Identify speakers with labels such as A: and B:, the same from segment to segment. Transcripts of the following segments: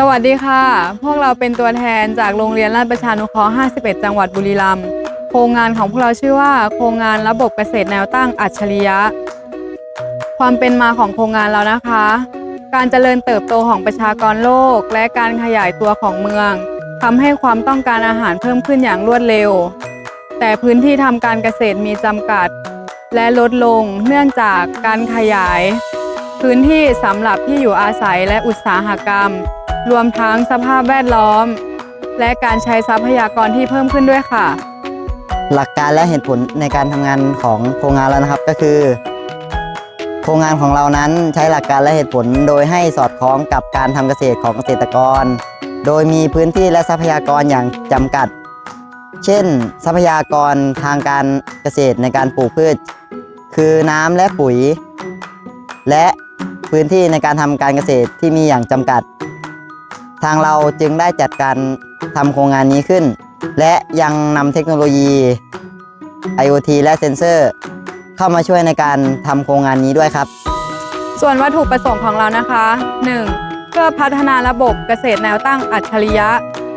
A: สวัสดีค่ะ พวกเราเป็นตัวแทนจากโรงเรียนราชประชานุเคราะห์ 51 จังหวัดบุรีรัมย์ โครงงานของพวกเราชื่อว่า โครงงานระบบเกษตรแนวตั้งอัจฉริยะ ความเป็นมาของโครงงานเรานะคะ การเจริญเติบโตของประชากรโลก และการขยายตัวของเมืองทำให้ความต้องการอาหารเพิ่มขึ้นอย่างรวดเร็ว แต่พื้นที่ทำการเกษตรมีจำกัด และลดลงเนื่องจากการขยาย พื้นที่สำหรับที่อยู่อาศัยและอุตสาหกรรม รวมทั้งสภาพแวดล้อม และการใช้ทรัพยากรที่เพิ่มขึ้นด้วยค่ะ
B: หลักการและเหตุผลในการทำงานของโครงงานแล้วนะครับก็คือ โครงงานของเรานั้นใช้หลักการและเหตุผลโดยให้สอดคล้องกับการทำเกษตรของเกษตรกร โดยมีพื้นที่และทรัพยากรอย่างจำกัด เช่น ทรัพยากรทางการเกษตรในการปลูกพืช คือน้ำและปุ๋ย และพื้นที่ในการทำการเกษตรที่มีอย่างจำกัด ทางเราจึงได้จัดการทำโครงงานนี้ขึ้น และยังนำเทคโนโลยี IoT และเซ็นเซอร์ เข้ามาช่วยในการทำโครงงานนี้ด้วยครับ
A: ส่วนวัตถุประสงค์ของเรานะคะ 1. เพื่อพัฒนาระบบเกษตรแนวตั้งอัจฉริยะ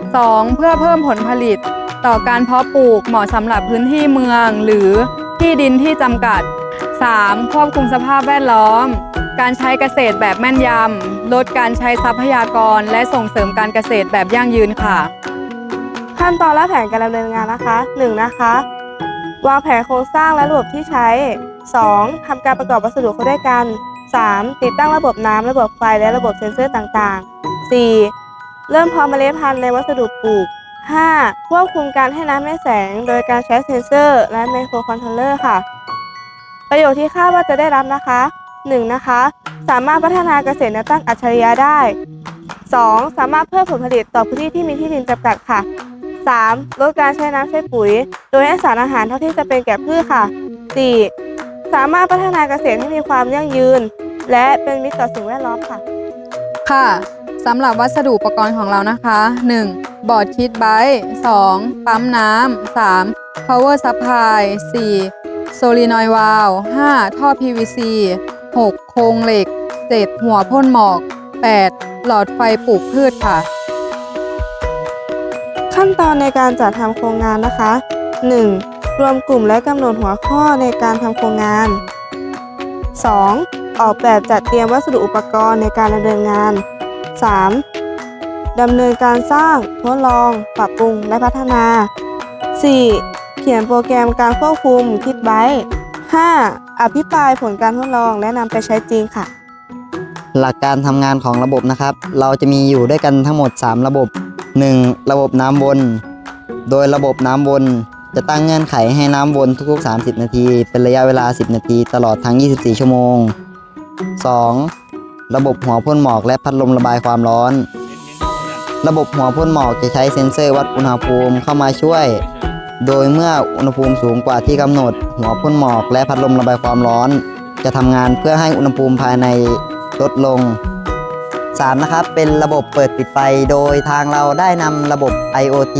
A: 2. เพื่อเพิ่มผลผลิต ต่อการเพาะปลูกเหมาะสำหรับพื้นที่เมือง หรือที่ดินที่จำกัด 3. ควบคุมสภาพแวดล้อม การใช้เกษตรแบบแม่นยำ ลดการใช้ทรัพยากร และส่งเสริมการเกษตรแบบยั่งยืนค่ะ
C: ขั้นตอนและแผนการดำเนินงานนะคะ 1. นะคะ วางแผนโครงสร้างและระบบที่ใช้ 2. ทำการประกอบวัสดุเข้าด้วยกัน 3. ติดตั้งระบบน้ำระบบไฟและระบบเซ็นเซอร์ต่างๆ 4. เริ่มเพาะเมล็ดพันธุ์ในวัสดุปลูก 5. ควบคุมการให้น้ำให้แสง โดยการใช้เซ็นเซอร์ และไมโครคอนโทรลเลอร์ค่ะ ประโยชน์ที่คาดว่าจะได้รับนะคะ 1. นะคะ สามารถพัฒนาเกษตรแนวตั้งอัจฉริยะได้ 2. สามารถเพิ่มผลผลิตต่อพื้นที่ที่มีที่ดินจำกัดค่ะ 3. ลดการใช้น้ำใช้ปุ๋ย โดยให้สารอาหารเท่าที่จะเป็นแก่พืชค่ะ 4. สามารถพัฒนาเกษตรให้มีความยั่งยืน และเป็นมิตรต่อสิ่งแวดล้อมค่ะ
A: ค่ะสำหรับวัสดุอุปกรณ์ของเรานะคะ 1. บอร์ดคิดไบต์ 2. ปั๊มน้ำ 3. power supply 4. โซลินอยวาล 5. ท่อ PVC 6. โครงเหล็ก 7. หัวพ่นหมอก 8. หลอดไฟปลูกพืชค่ะ
C: ขั้นตอนในการจัดทำโครงงานนะคะ 1. รวมกลุ่มและกำหนดหัวข้อในการทำโครงงาน 2. ออกแบบจัดเตรียมวัสดุอุปกรณ์ในการดำเนินงาน 3. ดำเนินการสร้าง ทดลอง ปรับปรุง และพัฒนา 4. เขียนโปรแกรมการควบคุมคิดไบต์ 5. อภิปรายผลการทดลองและนำไปใช้จริงค่ะ
B: หลักการทำงานของระบบนะครับ เราจะมีอยู่ด้วยกันทั้งหมด 3 ระบบ 1. ระบบน้ำวน โดยระบบน้ำวนจะตั้งเงื่อนไขให้น้ำวนทุกๆ 30 นาที เป็นระยะเวลา 10 นาที ตลอดทั้ง 24 ชั่วโมง 2. ระบบหัวพ่นหมอกและพัดลมระบายความร้อน ระบบหัวพ่นหมอกจะใช้เซ็นเซอร์วัดอุณหภูมิเข้ามาช่วย โดยเมื่ออุณหภูมิสูงกว่าที่กำหนด หัวพ่นหมอกและพัดลมระบายความร้อน จะทำงานเพื่อให้อุณหภูมิภายในลดลง 3. นะครับ เป็นระบบเปิดปิดไฟ โดยทางเราได้นำระบบ IoT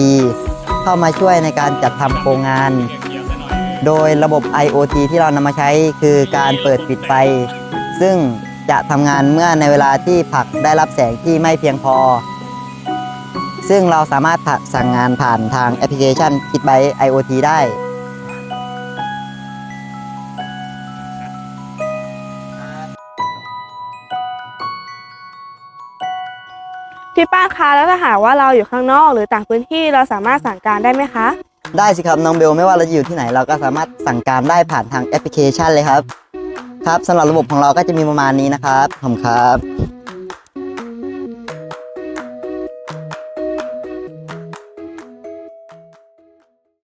B: เข้ามาช่วยในการจัดทำโครงงาน โดยระบบ IoT ที่เรานำมาใช้คือการเปิดปิดไฟ ซึ่งจะทำงานเมื่อในเวลาที่ผักได้รับแสงที่ไม่เพียงพอ ซึ่งเราสามารถสั่งงานผ่านทางแอปพลิเคชัน k i t b y IoT ได้
C: พี่ป้านคะแล้วถ้าหากว่าเราอยู่ข้างนอกหรือต่างพื้นที่เราสามารถสั่งการได้ไหมคะ
B: ได้สิครับน้องเบลไม่ว่าเราจะอยู่ที่ไหนเราก็สามารถสั่งการได้ผ่านทางแอปพลิเคชันเลยครับ ครับสำหรับระบบของเราก็จะมีประมาณนี้นะครับ ขอบคุณครับ